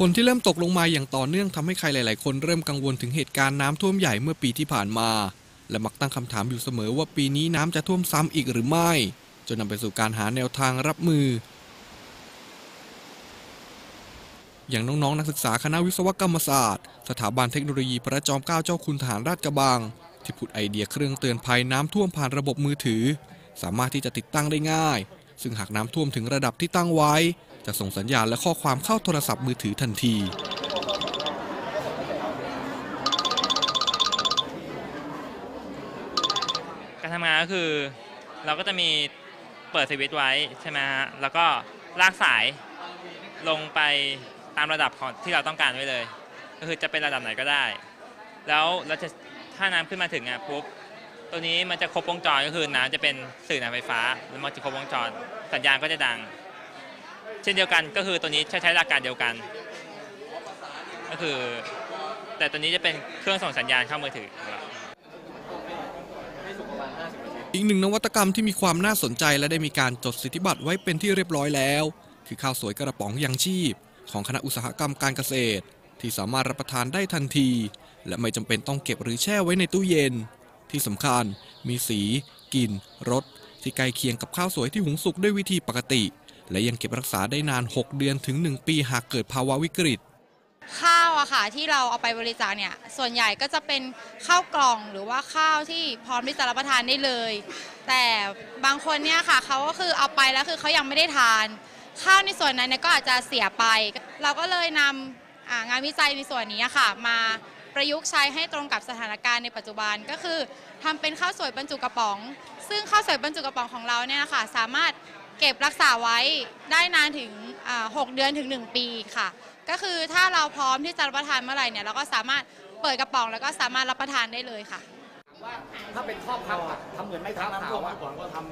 ฝนที่เริ่มตกลงมาอย่างต่อเนื่องทำให้ใครหลาย ๆ คนเริ่มกังวลถึงเหตุการณ์น้ำท่วมใหญ่เมื่อปีที่ผ่านมา และมักตั้งคำถามอยู่เสมอว่าปีนี้น้ำจะท่วมซ้ำอีกหรือไม่ จนนำไปสู่การหาแนวทางรับมือ อย่างน้องๆนักศึกษาคณะวิศวกรรมศาสตร์ สถาบันเทคโนโลยีพระจอมเกล้าเจ้าคุณทหารราชกระบัง ที่ผุดไอเดียเครื่องเตือนภัยน้ำท่วมผ่านระบบมือถือ สามารถที่จะติดตั้งได้ง่าย ซึ่งหากน้ำท่วมถึงระดับที่ตั้งไว้ จะส่งสัญญาณและข้อความเข้าโทรศัพท์มือถือทันที การทำงานก็คือเราก็จะมีเปิดสวิตช์ไว้ใช่ไหมฮะ แล้วก็ลากสายลงไปตามระดับของที่เราต้องการไว้เลย ก็คือจะเป็นระดับไหนก็ได้ แล้วเราจะถ้าน้ำขึ้นมาถึงอะปุ๊บ ตัวนี้มันจะครบวงจรก็คือน้ำจะเป็นสื่อน้ำไฟฟ้าแล้วมันจะครบวงจรสัญญาณก็จะดัง เช่นเดียวกันก็คือตัวนี้ใช้ใช้หลักการเดียวกัน ก็คือ แต่ตัวนี้จะเป็นเครื่องส่งสัญญาณเข้ามือถือของเรา อีกหนึ่งนวัตกรรมที่มีความน่าสนใจและได้มีการจดสิทธิบัตรไว้เป็นที่เรียบร้อยแล้ว คือข้าวสวยกระป๋องยังชีพ ของคณะอุตสาหกรรมการเกษตร ที่สามารถรับประทานได้ทันที และไม่จำเป็นต้องเก็บหรือแช่ไว้ในตู้เย็น ที่สำคัญมีสี กลิ่น รส ที่ใกล้เคียงกับข้าวสวยที่หุงสุกด้วยวิธีปกติ และยังเก็บรักษาได้นาน 6 เดือนถึง 1 ปีหากเกิดภาวะวิกฤต ข้าวอะค่ะที่เราเอาไปบริจาคเนี่ยส่วนใหญ่ก็จะเป็นข้าวกล่องหรือว่าข้าวที่พร้อมที่จะรับประทานได้เลย แต่บางคนเนี่ยค่ะเขาก็คือเอาไปแล้วคือเขายังไม่ได้ทาน ข้าวในส่วนนั้นเนี่ยก็อาจจะเสียไป เราก็เลยนำอ่างานวิจัยในส่วนนี้ค่ะมา ประยุกต์ใช้ให้ตรงกับสถานการณ์ในปัจจุบันก็คือทำเป็นข้าวสวยบรรจุกระป๋อง ซึ่งข้าวสวยบรรจุกระป๋องของเราเนี่ยนะคะสามารถเก็บรักษาไว้ได้นานถึงอ่า6เดือนถึง 1 ปีค่ะ ก็คือถ้าเราพร้อมที่จะรับประทานเมื่อไหร่เนี่ยเราก็สามารถเปิดกระป๋องแล้วก็สามารถรับประทานได้เลยค่ะถ้าเป็นครอบพับอะทำเหมือนไม่เท้าขาวอะเ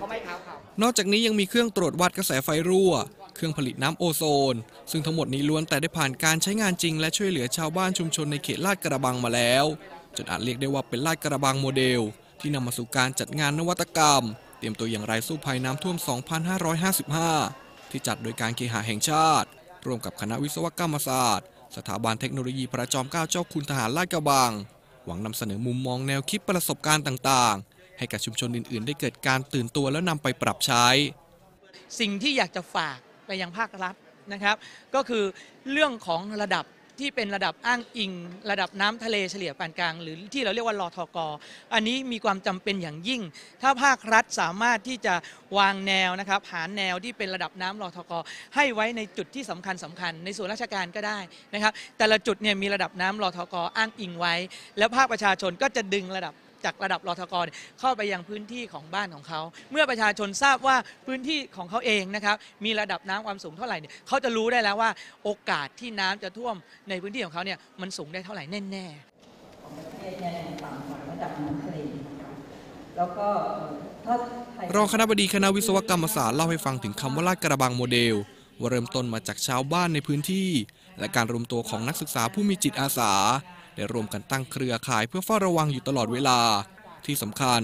พราะไม่เท้าขาวนอกจากนี้ยังมีเครื่องตรวจวัดกระแสไฟรั่ว เครื่องผลิตน้ำโอโซน ซึ่งทั้งหมดนี้ล้วนแต่ได้ผ่านการใช้งานจริง และช่วยเหลือชาวบ้านชุมชนในเขตลาดกระบังมาแล้ว จนอาจเรียกได้ว่าเป็นลาดกระบังโมเดล ที่นำมาสู่การจัดงานนวัตกรรม เตรียมตัวอย่างไรสู้ภัยน้ำท่วม 2555 ที่จัดโดยการเคหะแห่งชาติ ร่วมกับคณะวิศวกรรมศาสตร์ สถาบันเทคโนโลยีพระจอมเกล้าเจ้าคุณทหารลาดกระบัง หวังนำเสนอมุมมองแนวคิดประสบการณ์ต่าง ๆ ให้กับชุมชนอื่น ๆ ได้เกิดการตื่นตัวแล้วนำไปปรับใช้ สิ่งที่อยากจะฝาก ไปยังภาครัฐนะครับ ก็คือเรื่องของระดับที่เป็นระดับอ้างอิง ระดับน้ำทะเลเฉลี่ยปานกลาง หรือที่เราเรียกว่ารอทกออันนี้มีความจำเป็นอย่างยิ่ง ถ้าภาครัฐสามารถที่จะวางแนวนะครับหาแนวที่เป็นระดับน้ำรอทกอให้ไว้ในจุดที่สำคัญสำคัญ ในส่วนราชการก็ได้นะครับ แต่ละจุดเนี่ยมีระดับน้ำรอทกออ้างอิงไว้ แล้วภาคประชาชนก็จะดึงระดับ จากระดับรอทกเนี่ยเข้าไปยังพื้นที่ของบ้านของเขา เมื่อประชาชนทราบว่าพื้นที่ของเขาเองนะครับมีระดับน้ำความสูงเท่าไหร่เนี่ยเขาจะรู้ได้แล้วว่าโอกาสที่น้ำจะท่วมในพื้นที่ของเขาเนี่ยมันสูงได้เท่าไหร่แน่ๆประเทศเนี่ยยังต่ำกว่าระดับน้ำทะเลแล้วก็ถ้าไทยรองคณบดีคณะวิศวกรรมศาสตร์เล่าให้ฟังถึงคำว่าลาดกระบังโมเดล ว่าเริ่มต้นมาจากชาวบ้านในพื้นที่ และการรวมตัวของนักศึกษาผู้มีจิตอาสา ได้รวมกันตั้งเครือข่ายเพื่อเฝ้าระวังอยู่ตลอดเวลา ที่สำคัญ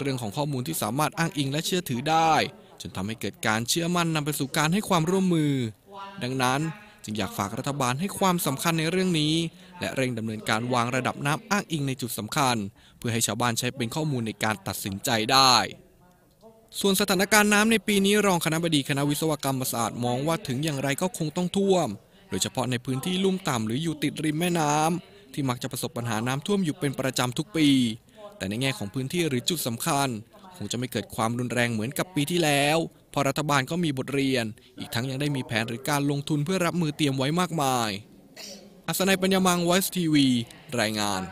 เรื่องของข้อมูลที่สามารถอ้างอิงและเชื่อถือได้ จนทำให้เกิดการเชื่อมั่นนำไปสู่การให้ความร่วมมือ ดังนั้นจึงอยากฝากรัฐบาลให้ความสำคัญในเรื่องนี้ และเร่งดำเนินการวางระดับน้ำอ้างอิงในจุดสำคัญ เพื่อให้ชาวบ้านใช้เป็นข้อมูลในการตัดสินใจได้ส่วนสถานการณ์น้ำในปีนี้รองคณะบดีคณะวิศวกรรมศาสตร์มองว่าถึงอย่างไรก็คงต้องท่วม โดยเฉพาะในพื้นที่ลุ่มต่ำหรืออยู่ติดริมแม่น้ำ ที่มักจะประสบปัญหาน้ำท่วมอยู่เป็นประจำทุกปี แต่ในแง่ของพื้นที่หรือจุดสำคัญ คงจะไม่เกิดความรุนแรงเหมือนกับปีที่แล้วเพราะรัฐบาลก็มีบทเรียน อีกทั้งยังได้มีแผนหรือการลงทุนเพื่อรับมือเตรียมไว้มากมาย อัศนัยปัญญามังไวส์ทีวี รายงาน